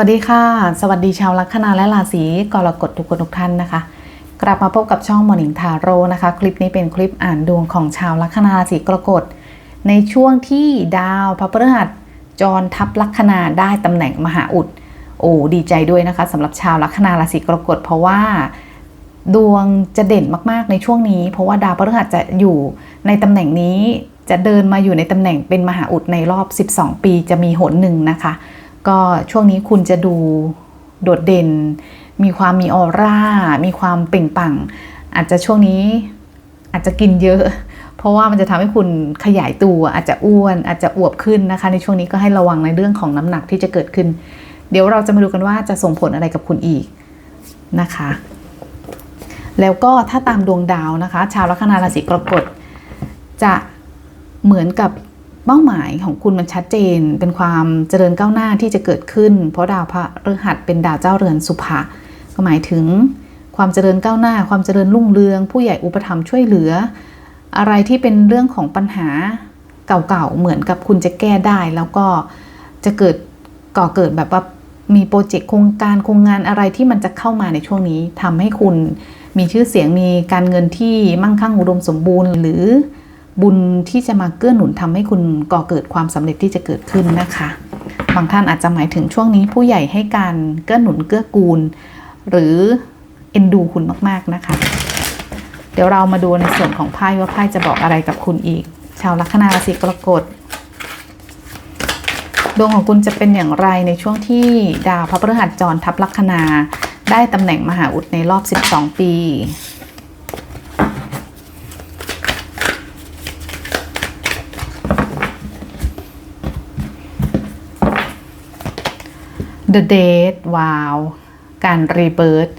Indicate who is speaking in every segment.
Speaker 1: วัสดีค่ะ สวัสดีชาวลัคนาและราศีกรกฎทุกคนทุกท่านนะคะ กลับมาพบกับช่องมอนิงทาโร่นะคะ คลิปนี้เป็นคลิปอ่านดวงของชาวลัคนาราศีกรกฎในช่วงที่ดาวพระพฤหัสจรทับลัคนาได้ตำแหน่งมหาอุด โอ้ดีใจด้วยนะคะสำหรับชาวลัคนาราศีกรกฎเพราะว่าดวงจะเด่นมากๆในช่วงนี้ เพราะว่าดาวพฤหัสจะอยู่ในตำแหน่งนี้จะเดินมาอยู่ในตำแหน่งเป็นมหาอุดในรอบ 12 ปีจะมีหนหนึ่งนะคะ ก็ช่วงนี้คุณจะดูโดดเด่น มีความมีออร่า มีความเปล่งปลั่งอาจจะช่วงนี้อาจจะกินเยอะ เพราะว่ามันจะทำให้คุณขยายตัวอาจจะอ้วน อาจจะอวบขึ้นนะคะ ในช่วงนี้ก็ให้ระวังในเรื่องของน้ำหนักที่จะเกิดขึ้น เดี๋ยวเราจะมาดูกันว่าจะส่งผลอะไรกับคุณอีกนะคะ แล้วก็ถ้าตามดวงดาวนะคะ ชาวลัคนาราศีกรกฎจะเหมือนกับ เป้าหมายของคุณมันชัดเจน เป็นความเจริญก้าวหน้าที่จะเกิดขึ้น เพราะดาวพระฤหัสเป็นดาวเจ้าเรือนสุภะก็หมายถึงความเจริญก้าวหน้า ความเจริญรุ่งเรือง ผู้ใหญ่อุปถัมภ์ช่วยเหลือ อะไรที่เป็นเรื่องของปัญหาเก่าๆเหมือนกับคุณจะแก้ได้ แล้วก็จะเกิดก่อเกิดแบบว่ามีโปรเจกต์โครงการโครงงานอะไรที่มันจะเข้ามาในช่วงนี้ทำให้คุณมีชื่อเสียงมีการเงินที่มั่งคั่งอุดมสมบูรณ์ หรือ บุญที่จะมาเกื้อหนุนทำให้คุณก่อเกิดความสำเร็จที่จะเกิดขึ้นนะคะ บางท่านอาจจะหมายถึงช่วงนี้ผู้ใหญ่ให้การเกื้อหนุนเกื้อกูล หรือเอ็นดูคุณมากๆนะคะ เดี๋ยวเรามาดูในส่วนของไพ่ว่าไพ่จะบอกอะไรกับคุณอีก ชาวลัคนาราศีกรกฎดวงของคุณจะเป็นอย่างไรในช่วงที่ดาวพระพฤหัสจรทับลัคนา ได้ตำแหน่งมหาอุดในรอบ 12 ปี The Date ว้าว การรีเบิร์ h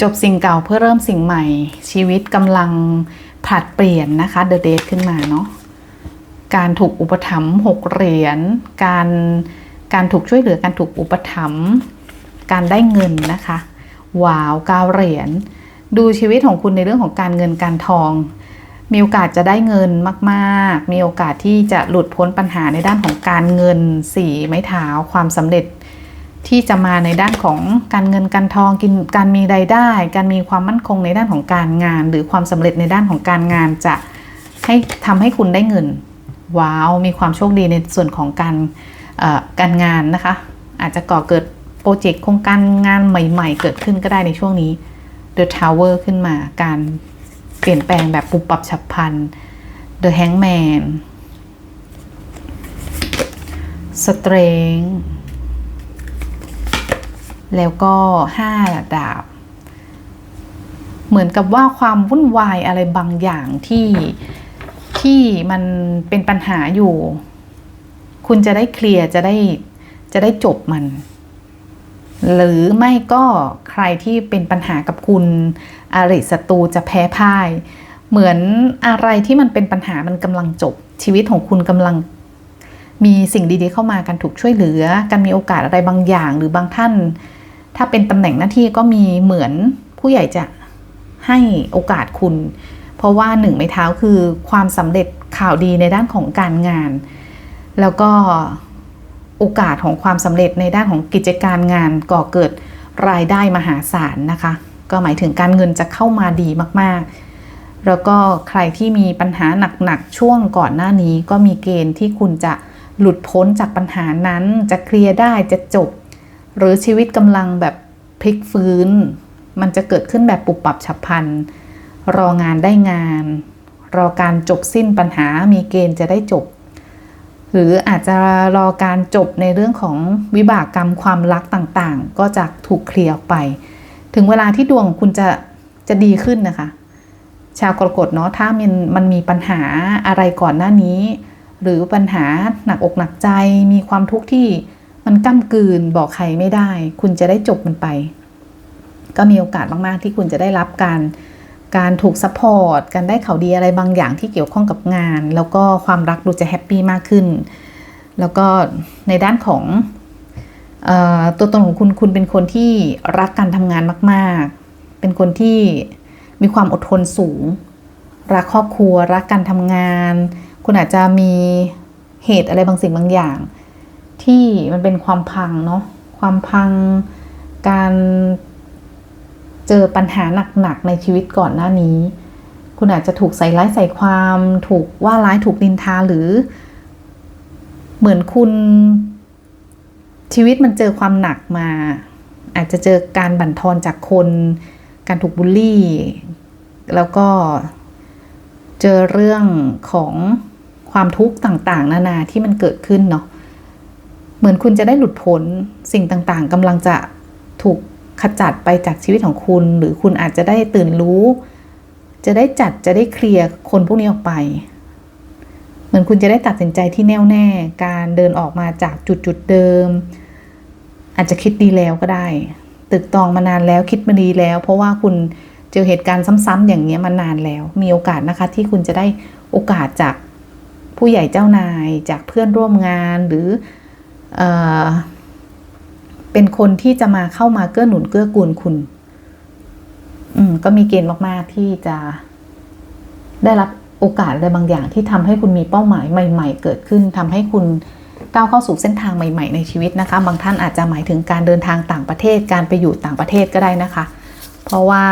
Speaker 1: จบสิ่งเก่าเพื่อเริ่มสิ่งใหม่ ชีวิตกำลังผลัดเปลี่ยนนะคะ The Date ขึ้นมาเนาะการถูกอุปถัมภ์หกเหรียญการการถูกช่วยเหลือการถูกอุปถัมภ์การได้เงินนะคะว้าวเก้าเหรียญดูชีวิตของคุณในเรื่องของการเงินการทอง มีโอกาสจะได้เงินมาก ๆ มีโอกาสที่จะหลุดพ้นปัญหาในด้านของการเงินสีไม้เท้าความสำเร็จที่จะมาในด้านของการเงินการทองกินการมีรายได้ การมีความมั่นคงในด้านของการงาน หรือความสำเร็จในด้านของการงานจะให้ทำให้คุณได้เงิน ว้าวมีความโชคดีในส่วนของการการงานนะคะ อาจจะก่อเกิดโปรเจกต์โครงการงานใหม่ ๆ เกิดขึ้นก็ได้ในช่วงนี้ The Tower ขึ้นมาการ เปลี่ยนแปลงแบบปุบปับฉับพลัน The Hangman Strength แล้วก็ห้าดาบ เหมือนกับว่าความวุ่นวายอะไรบางอย่างที่ที่มันเป็นปัญหาอยู่ คุณจะได้เคลียร์จะได้จะได้จบมัน หรือไม่ก็ใครที่เป็นปัญหากับคุณอริศัตรูจะแพ้พ่าย เหมือนอะไรที่มันเป็นปัญหามันกำลังจบ ชีวิตของคุณกำลังมีสิ่งดีๆเข้ามาการถูกช่วยเหลือการมีโอกาสอะไรบางอย่าง หรือบางท่าน ถ้าเป็นตำแหน่งหน้าที่ก็มีเหมือนผู้ใหญ่จะให้โอกาสคุณ เพราะว่าหนึ่งไม้เท้าคือความสำเร็จข่าวดีในด้านของการงาน แล้วก็ โอกาสของความสำเร็จในด้านของกิจการงานก่อเกิดรายได้มหาศาลนะคะ ก็หมายถึงการเงินจะเข้ามาดีมากๆ แล้วก็ใครที่มีปัญหาหนักๆช่วงก่อนหน้านี้ก็มีเกณฑ์ที่คุณจะหลุดพ้นจากปัญหานั้นจะเคลียร์ได้จะจบ หรือชีวิตกำลังแบบพลิกฟื้น มันจะเกิดขึ้นแบบปุบปับฉับพลัน รองานได้งาน รอการจบสิ้นปัญหามีเกณฑ์จะได้จบ หรืออาจจะรอการจบในเรื่องของวิบากกรรมความรักต่างๆ ก็จะถูกเคลียร์ออกไป ถึงเวลาที่ดวงคุณจะจะดีขึ้นนะคะ ชาวกรกฎเนาะถ้ามันมันมีปัญหาอะไรก่อนหน้านี้ หรือปัญหาหนักอกหนักใจ มีความทุกข์ที่มันก้ากลืนบอกใครไม่ได้ คุณจะได้จบมันไป ก็มีโอกาสมากๆที่คุณจะได้รับการ การถูกซัพพอร์ตการได้ข่าวดีอะไรบางอย่างที่เกี่ยวข้องกับงาน แล้วก็ความรักดูจะแฮปปี้มากขึ้น แล้วก็ในด้านของออตัวตนของคุณคุณเป็นคนที่รักการทำงานมาก ๆ เป็นคนที่มีความอดทนสูง รักครอบครัว รักการทำงาน คุณอาจจะมีเหตุอะไรบางสิ่งบางอย่าง ที่มันเป็นความพังเนาะความพังการ เจอปัญหาหนักๆในชีวิตก่อนหน้านี้ คุณอาจจะถูกใส่ร้ายใส่ความ ถูกว่าร้ายถูกนินทาหรือ เหมือนคุณชีวิตมันเจอความหนักมา อาจจะเจอการบั่นทอนจากคน การถูกบูลลี่ แล้วก็เจอเรื่องของความทุกข์ต่างๆ นานาที่มันเกิดขึ้นเนาะเหมือนคุณจะได้หลุดพ้นสิ่งต่างๆกำลังจะถูก ขจัดไปจากชีวิตของคุณ หรือคุณอาจจะได้ตื่นรู้ จะได้จัดจะได้เคลียร์คนพวกนี้ออกไป เหมือนคุณจะได้ตัดสินใจที่แน่วแน่ การเดินออกมาจากจุดจุดเดิม อาจจะคิดดีแล้วก็ได้ ตึกตองมานานแล้วคิดมาดีแล้ว เพราะว่าคุณเจอเหตุการณ์ซ้ำๆอย่างเงี้ยมานานแล้ว มีโอกาสนะคะที่คุณจะได้โอกาสจากผู้ใหญ่เจ้านายจากเพื่อนร่วมงานหรืออ เป็นคนที่จะมาเข้ามาเกื้อหนุนเกื้อกูลคุณ อืม ก็มีเกณฑ์มาก ๆ ที่จะได้รับโอกาสอะไรบางอย่างที่ทำให้คุณมีเป้าหมายใหม่ ๆ เกิดขึ้นทำให้คุณก้าวเข้าสู่เส้นทางใหม่ ๆ ในชีวิตนะคะ บางท่านอาจจะหมายถึงการเดินทางต่างประเทศ การไปอยู่ต่างประเทศก็ได้นะคะ เพราะว่า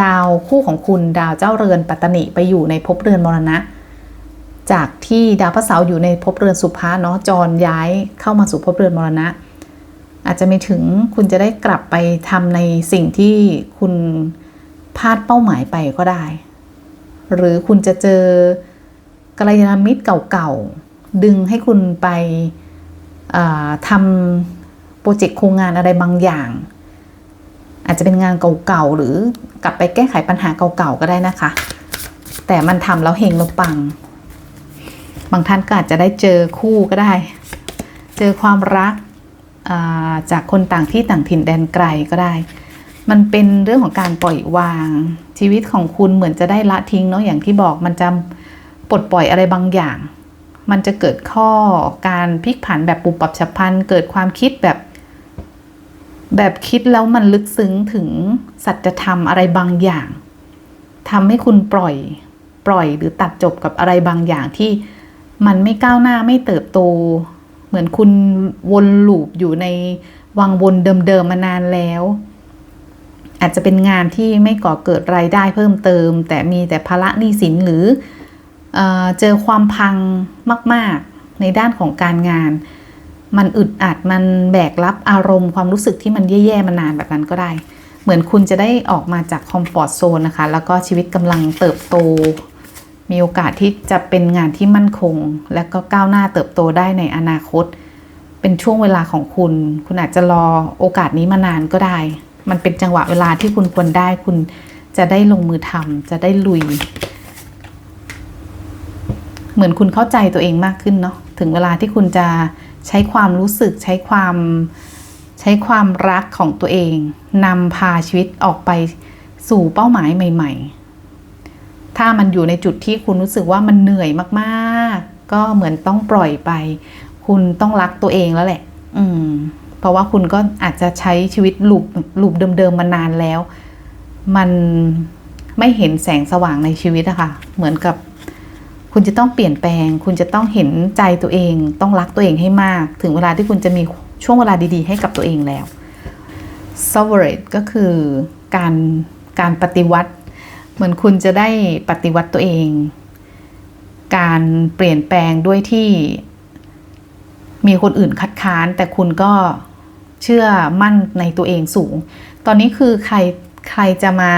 Speaker 1: ดาวคู่ของคุณดาวเจ้าเรือนปัตตนิไปอยู่ในภพเรือนมรณะ จากที่ดาวพระเสาร์อยู่ในภพเรือนสุภาเนาะจรย้ายเข้ามาสู่ภพเรือนมรณะ อาจจะไม่ถึงคุณจะได้กลับไปทำในสิ่งที่คุณพลาดเป้าหมายไปก็ได้ หรือคุณจะเจอกัลยาณมิตรเก่าๆ ดึงให้คุณไปอ่าทำโปรเจกต์โครงงานอะไรบางอย่าง อาจจะเป็นงานเก่าๆ หรือกลับไปแก้ไขปัญหาเก่าๆ ก็ได้นะคะ แต่มันทำแล้วเฮงแล้วปัง บางท่านก็อาจจะได้เจอคู่ก็ได้ เจอความรักจากคนต่างที่ต่างถิ่นแดนไกลก็ได้ มันเป็นเรื่องของการปล่อยวาง ชีวิตของคุณเหมือนจะได้ละทิ้งเนาะอย่างที่บอกมันจะปลดปล่อยอะไรบางอย่าง มันจะเกิดข้อการพลิกผันแบบปุบปับฉับพลันเกิดความคิดแบบ แบบคิดแล้วมันลึกซึ้งถึงสัจธรรมอะไรบางอย่างทำให้คุณปล่อยปล่อยหรือตัดจบกับอะไรบางอย่างที่ มันไม่ก้าวหน้าไม่เติบโต เหมือนคุณวนลูปอยู่ในวังวนเดิมๆมานานแล้ว อาจจะเป็นงานที่ไม่ก่อเกิดรายได้เพิ่มเติม แต่มีแต่ภาระหนี้สินหรือเอเจอความพังมาก ๆ ในด้านของการงาน มันอึดอัดมันแบกรับอารมณ์ความรู้สึกที่มันแย่ๆมานานแบบนั้นก็ได้ เหมือนคุณจะได้ออกมาจากคอมฟอร์ทโซนนะคะ แล้วก็ชีวิตกำลังเติบโต มีโอกาสที่จะเป็นงานที่มั่นคง และก็ก้าวหน้าเติบโตได้ในอนาคต เป็นช่วงเวลาของคุณ คุณอาจจะรอโอกาสนี้มานานก็ได้ มันเป็นจังหวะเวลาที่คุณควรได้ คุณจะได้ลงมือทำจะได้ลุย เหมือนคุณเข้าใจตัวเองมากขึ้นเนาะ ถึงเวลาที่คุณจะใช้ความรู้สึกใช้ความใช้ความรักของตัวเองนำพาชีวิตออกไปสู่เป้าหมายใหม่ ๆ ถ้ามันอยู่ในจุดที่คุณรู้สึกว่ามันเหนื่อยมากๆ ก็เหมือนต้องปล่อยไป คุณต้องรักตัวเองแล้วแหละ อืม เพราะว่าคุณก็อาจจะใช้ชีวิตลูปลูปเดิมๆมานานแล้ว มันไม่เห็นแสงสว่างในชีวิตอะค่ะ เหมือนกับ คุณจะต้องเปลี่ยนแปลง คุณจะต้องเห็นใจตัวเอง ต้องรักตัวเองให้มาก ถึงเวลาที่คุณจะมีช่วงเวลาดีๆ ให้กับตัวเองแล้ว s o v e r a t e ก็คือการการปฏิวัติ เหมือนคุณจะได้ปฏิวัติตัวเอง การเปลี่ยนแปลงด้วยที่ มีคนอื่นคัดค้าน แต่คุณก็เชื่อมั่นในตัวเองสูง ตอนนี้คือใครใครจะมา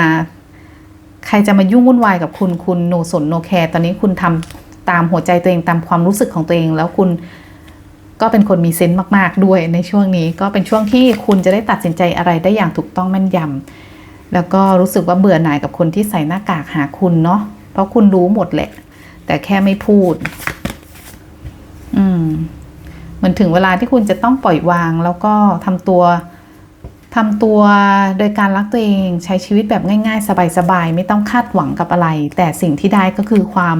Speaker 1: ใครจะมายุ่งวุ่นวายกับคุณคุณโนสนโนแคร์ตอนนี้คุณทำตามหัวใจตัวเองตามความรู้สึกของตัวเองแล้วคุณก็เป็นคนมีเซนต์มาก ๆ ด้วยในช่วงนี้ก็เป็นช่วงที่คุณจะได้ตัดสินใจอะไรได้อย่างถูกต้องแม่นยำ แล้วก็รู้สึกว่าเบื่อหน่ายกับคนที่ใส่หน้ากากหาคุณเนาะเพราะคุณรู้หมดแหละ แต่แค่ไม่พูด อืมมันถึงเวลาที่คุณจะต้องปล่อยวาง แล้วก็ทำตัวทำตัวโดยการรักตัวเองใช้ชีวิตแบบง่าย ๆ สบายๆไม่ต้องคาดหวังกับอะไร แต่สิ่งที่ได้ก็คือความ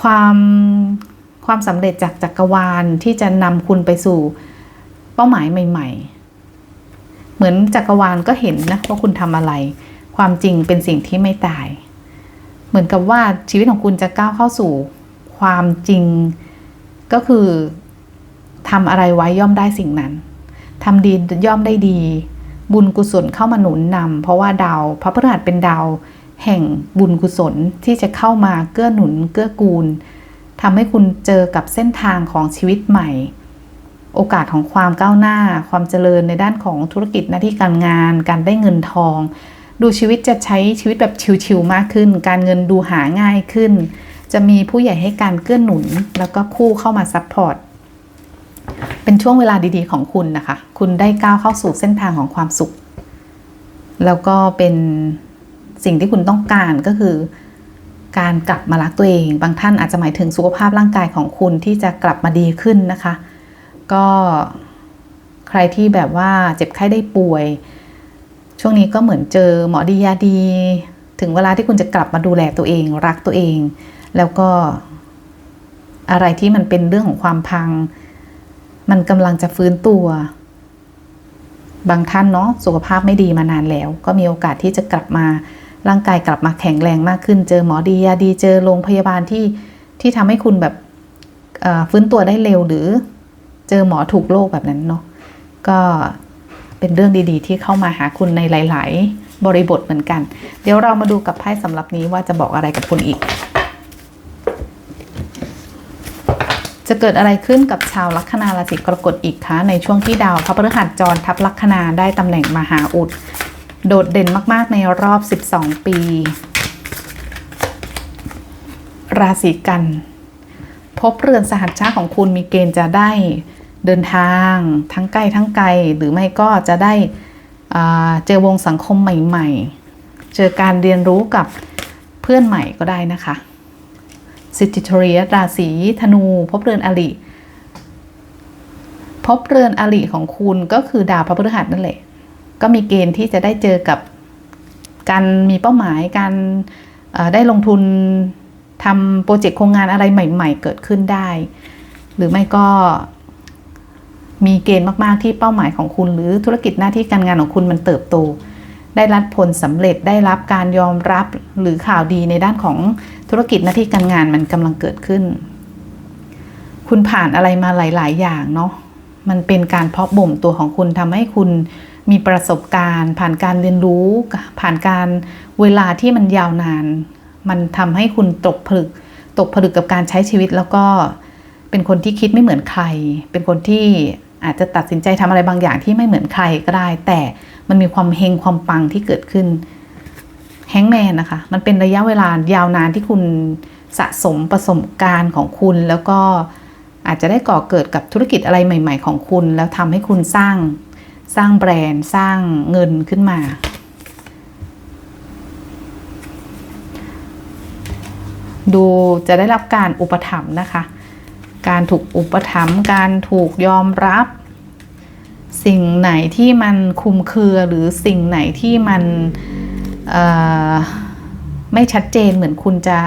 Speaker 1: ความความสำเร็จจากจักรวาลที่จะนำคุณไปสู่เป้าหมายใหม่ ๆ เหมือนจักรวาลก็เห็นนะว่าคุณทำอะไร ความจริงเป็นสิ่งที่ไม่ตาย เหมือนกับว่าชีวิตของคุณจะก้าวเข้าสู่ ความจริงก็คือทำอะไรไว้ย่อมได้สิ่งนั้นทำดีย่อมได้ดี บุญกุศลเข้ามาหนุนนำเพราะว่าดาวพระพฤหัสเป็นดาวแห่งบุญกุศลที่จะเข้ามาเกื้อหนุนเกื้อกูลทำให้คุณเจอกับเส้นทางของชีวิตใหม่ โอกาสของความก้าวหน้า ความเจริญในด้านของธุรกิจหน้าที่การงาน การได้เงินทอง ดูชีวิตจะใช้ชีวิตแบบชิวๆมากขึ้น การเงินดูหาง่ายขึ้น จะมีผู้ใหญ่ให้การเกื้อหนุน แล้วก็คู่เข้ามาซัพพอร์ตเป็นช่วงเวลาดีๆของคุณนะคะ คุณได้ก้าวเข้าสู่เส้นทางของความสุข แล้วก็เป็นสิ่งที่คุณต้องการก็คือ การกลับมารักตัวเอง บางท่านอาจจะหมายถึงสุขภาพร่างกายของคุณที่จะกลับมาดีขึ้นนะคะ ก็ใครที่แบบว่าเจ็บไข้ได้ป่วย ช่วงนี้ก็เหมือนเจอหมอดียาดี ถึงเวลาที่คุณจะกลับมาดูแลตัวเอง รักตัวเอง แล้วก็อะไรที่มันเป็นเรื่องของความพัง มันกำลังจะฟื้นตัว บางท่านเนาะสุขภาพไม่ดีมานานแล้ว ก็มีโอกาสที่จะกลับมาร่างกายกลับมาแข็งแรงมากขึ้น เจอหมอดียาดี เจอโรงพยาบาลที่ที่ทำให้คุณแบบฟื้นตัวได้เร็วหรือ เจอหมอถูกโรคแบบนั้นเนาะก็เป็นเรื่องดีๆ ที่เข้ามาหาคุณในหลาย ๆ บริบทเหมือนกัน เดี๋ยวเรามาดูกับไพ่สำหรับนี้ว่าจะบอกอะไรกับคุณอีก จะเกิดอะไรขึ้นกับชาวลัคนาราศีกรกฎอีกคะในช่วงที่ดาวพระพฤหัสจรทับลัคนาได้ตำแหน่งมหาอุด โดดเด่นมากๆในรอบ 12 ปี ราศีกันพบเรือนสหัชชาของคุณมีเกณฑ์จะได้ เดินทางทั้งใกล้ทั้งไกลหรือไม่ก็จะได้เจอวงสังคมใหม่ๆ เจอการเรียนรู้กับเพื่อนใหม่ก็ได้นะคะสิจิทรียราศีธนู พบเรือนอริพบเรือนอริของคุณก็คือดาวพระพฤหัสนั่นแหละ ก็มีเกณฑ์ที่จะได้เจอกับการมีเป้าหมายการได้ลงทุนทำโปรเจกต์โครงงานอะไรใหม่ ๆ เกิดขึ้นได้ หรือไม่ก็ มีเกณฑ์มาก ๆ ที่เป้าหมายของคุณ หรือธุรกิจหน้าที่การงานของคุณมันเติบโต ได้รับผลสำเร็จได้รับการยอมรับหรือข่าวดีในด้านของธุรกิจหน้าที่การงานมันกำลังเกิดขึ้น คุณผ่านอะไรมาหลาย ๆ อย่างเนาะมันเป็นการเพาะบ่มตัวของคุณทำให้คุณมีประสบการณ์ ผ่านการเรียนรู้ ผ่านการเวลาที่มันยาวนาน มันทำให้คุณตกผลึก ตกผลึกกับการใช้ชีวิตแล้วก็เป็นคนที่คิดไม่เหมือนใคร เป็นคนที่ อาจจะตัดสินใจทำอะไรบางอย่างที่ไม่เหมือนใครก็ได้ แต่มันมีความเฮงความปังที่เกิดขึ้นแฮงแมนนะคะ มันเป็นระยะเวลายาวนานที่คุณสะสมประสบการณ์ของคุณแล้วก็อาจจะได้ก่อเกิดกับธุรกิจอะไรใหม่ ๆ ของคุณ แล้วทำให้คุณสร้างสร้างแบรนด์สร้างเงินขึ้นมา ดูจะได้รับการอุปถัมภ์นะคะ การถูกอุปถัมภ์การถูกยอมรับ สิ่งไหนที่มันคุมเครือหรือสิ่งไหนที่มันไม่ชัดเจนเหมือนคุณจะ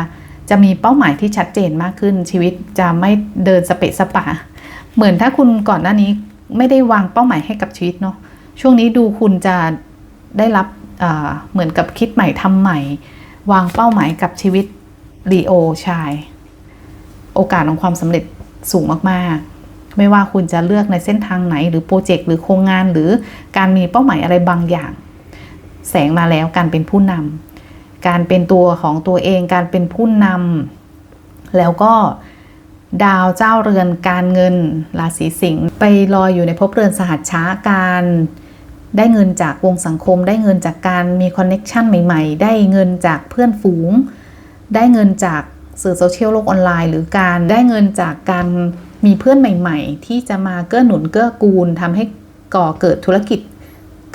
Speaker 1: จะมีเป้าหมายที่ชัดเจนมากขึ้นชีวิตจะไม่เดินสเปะสปะ เหมือนถ้าคุณก่อนหน้านี้ไม่ได้วางเป้าหมายให้กับชีวิตเนาะช่วงนี้ดูคุณจะได้รับเหมือนกับคิดใหม่ทำใหม่ วางเป้าหมายกับชีวิตรีโอชาย โอกาสของความสำเร็จ สูงมากๆ ไม่ว่าคุณจะเลือกในเส้นทางไหน หรือโปรเจกต์หรือโครงงานหรือการมีเป้าหมายอะไรบางอย่าง แสงมาแล้วการเป็นผู้นำการเป็นตัวของตัวเองการเป็นผู้นำแล้วก็ดาวเจ้าเรือนการเงินราศีสิงห์ไปลอยอยู่ในภพเรือนสหัสช้าการได้เงินจากวงสังคม ได้เงินจากการมีคอนเน็ชันใหม่ ๆ ได้เงินจากเพื่อนฝูง ได้เงินจาก สื่อโซเชียลโลกออนไลน์ หรือการได้เงินจากการมีเพื่อนใหม่ ๆ ที่จะมาเกื้อหนุนเกื้อกูลทำให้ก่อเกิดธุรกิจ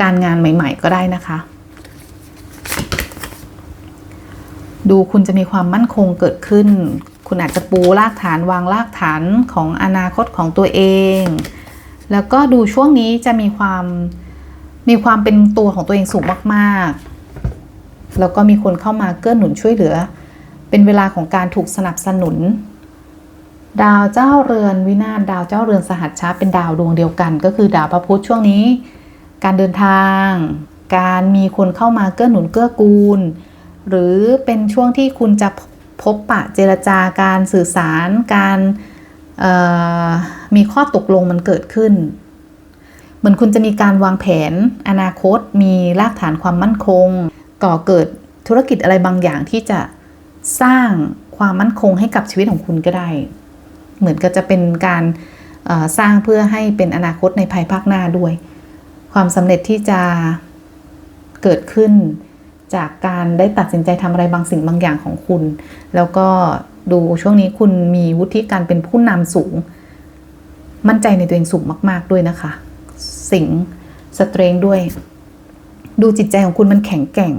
Speaker 1: การงานใหม่ ๆ ก็ได้นะคะ ดูคุณจะมีความมั่นคงเกิดขึ้น คุณอาจจะปูรากฐานวางรากฐานของอนาคตของตัวเอง แล้วก็ดูช่วงนี้จะมีความมีความเป็นตัวของตัวเองสูงมาก ๆ แล้วก็มีคนเข้ามาเกื้อหนุนช่วยเหลือ เป็นเวลาของการถูกสนับสนุน ดาวเจ้าเรือนวินาศดาวเจ้าเรือนสหัชชาเป็นดาวดวงเดียวกัน ก็คือดาวพระพุธช่วงนี้ การเดินทาง การมีคนเข้ามาเกื้อหนุนเกื้อกูล หรือเป็นช่วงที่คุณจะพบปะเจรจาการสื่อสาร การมีข้อตกลงมันเกิดขึ้น เหมือนคุณจะมีการวางแผน อนาคต มีรากฐานความมั่นคง ก่อเกิดธุรกิจอะไรบางอย่างที่จะ สร้างความมั่นคงให้กับชีวิตของคุณก็ได้ เหมือนกับจะเป็นการสร้างเพื่อให้เป็นอนาคตในภายภาคหน้าด้วย ความสำเร็จที่จะเกิดขึ้นจากการได้ตัดสินใจทำอะไรบางสิ่งบางอย่างของคุณ แล้วก็ดูช่วงนี้คุณมีวุฒิการเป็นผู้นำสูง มั่นใจในตัวเองสูงมาก ๆ ด้วยนะคะ สิงสเตรงด้วย ดูจิตใจของคุณมันแข็งแกร่ง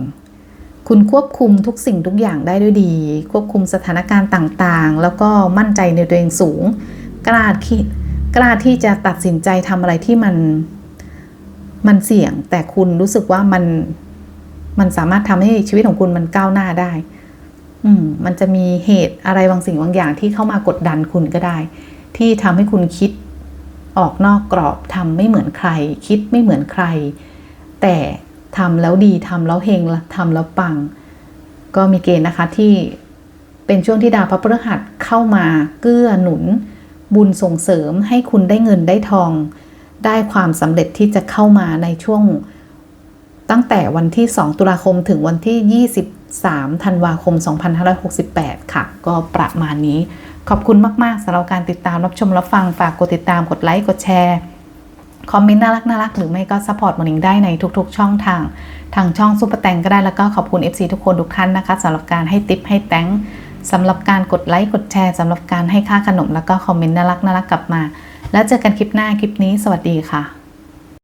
Speaker 1: คุณควบคุมทุกสิ่งทุกอย่างได้ด้วยดี ควบคุมสถานการณ์ต่างๆ แล้วก็มั่นใจในตัวเองสูง กล้าที่กล้าที่จะตัดสินใจทำอะไรที่มันมันเสี่ยง แต่คุณรู้สึกว่ามันมันสามารถทำให้ชีวิตของคุณมันก้าวหน้าได้ อืม มันจะมีเหตุอะไรบางสิ่งบางอย่างที่เข้ามากดดันคุณก็ได้ ที่ทำให้คุณคิดออกนอกกรอบทำไม่เหมือนใคร คิดไม่เหมือนใคร แต่ ทำแล้วดีทำแล้วเฮงทำแล้วปัง ก็มีเกณฑ์นะคะที่เป็นช่วงที่ดาวพระพฤหัสเข้ามาเกื้อหนุน บุญส่งเสริมให้คุณได้เงินได้ทอง ได้ความสำเร็จที่จะเข้ามาในช่วง ตั้งแต่วันที่ 2 ตุลาคมถึงวันที่ 23 ธันวาคม 2568 ค่ะ ก็ประมาณนี้ ขอบคุณมาก ๆสำหรับการติดตามรับชมรับฟังฝากกดติดตามกดไลค์กดแชร์ คอมเมนต์น่ารักน่ารักหรือไม่ก็สปอร์ตมอนิงได้ในทุกๆ ช่องทาง ทางช่องซุปเปอร์แตงก็ได้แล้วก็ขอบคุณ FC ทุกคนทุกท่านนะคะสำหรับการให้ติปให้แตงสำหรับการกดไลค์กดแชร์สำหรับการให้ค่าขนมแล้วก็คอมเมนต์น่ารักน่ารักกลับมา แล้วเจอกันคลิปหน้าคลิปนี้ สวัสดีค่ะ